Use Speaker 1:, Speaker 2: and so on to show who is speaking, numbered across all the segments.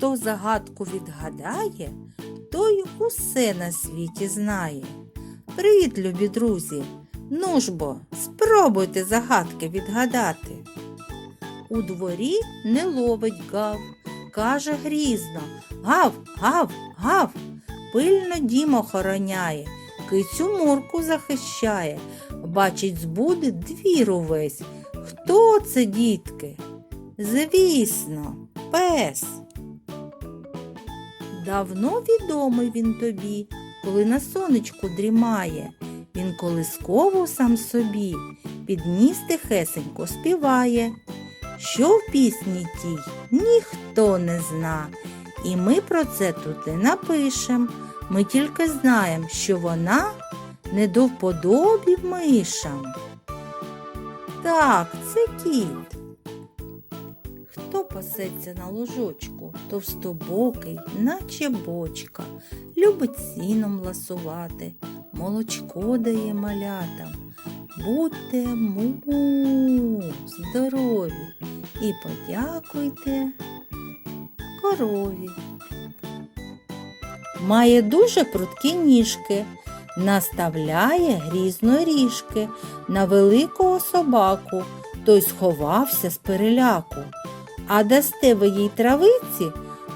Speaker 1: Хто загадку відгадає, той усе на світі знає. Привіт, любі друзі! Ну ж бо, спробуйте загадки відгадати. У дворі не ловить гав, каже грізно Гав, гав, гав. Пильно дім охороняє, кицю мурку захищає, бачить збуди двір увесь. Хто це, дітки? Звісно, пес. Давно відомий він тобі, коли на сонечку дрімає. Він колисково сам собі, під ніс тихесенько співає. Що в пісні тій ніхто не зна, і ми про це тут не напишем. Ми тільки знаємо, що вона не до вподобі мишам. Так, це кіт. Хто пасеться на ложочку, товстобокий, наче бочка, любить сіном ласувати, молочко дає малятам. Будьте му здорові і подякуйте корові. Має дуже прудкі ніжки, наставляє грізно ріжки на великого собаку, той сховався з переляку. А дасте ви їй травиці,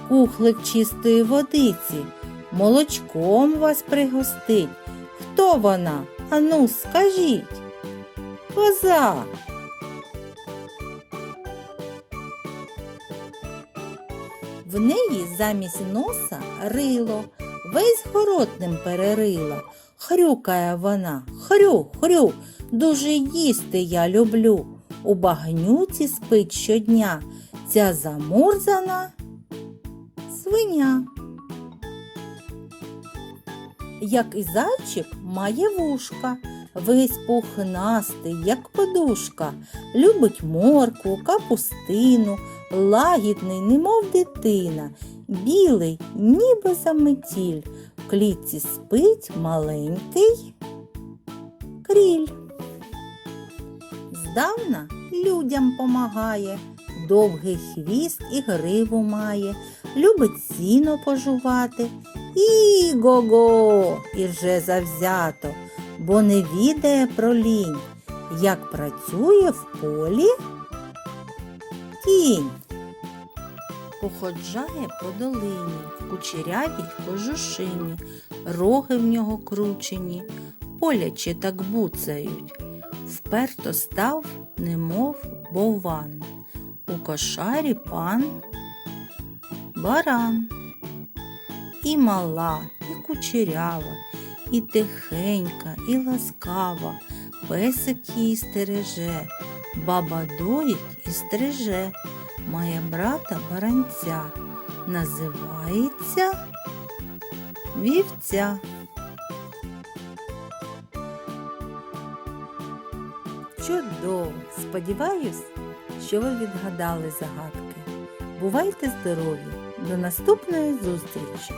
Speaker 1: кухлик чистої водиці, молочком вас пригостить. Хто вона? Ану, скажіть. Коза. В неї замість носа рило, весь город ним перерила. Хрюкає вона, хрю, хрю, дуже їсти я люблю. У багнюці спить щодня ця замурзана свиня. Як і зайчик має вушка, весь пухнастий, як подушка, любить моркву, капустину, лагідний, немов дитина, білий, ніби заметіль, в клітці спить маленький кріль. Здавна людям помагає, довгий хвіст і гриву має, любить сіно пожувати. І го-го, і вже завзято, бо не відає про лінь, як працює в полі кінь. Походжає по долині, в кучерявій кожушині, роги в нього кручені, поляче так буцають. Вперто став, немов бовван. У кошарі пан баран. І мала, і кучерява, і тихенька, і ласкава, песик її стереже, баба доїть і стриже, має брата баранця, називається вівця. Чудово! Сподіваюсь, що ви відгадали загадки. Бувайте здорові! До наступної зустрічі!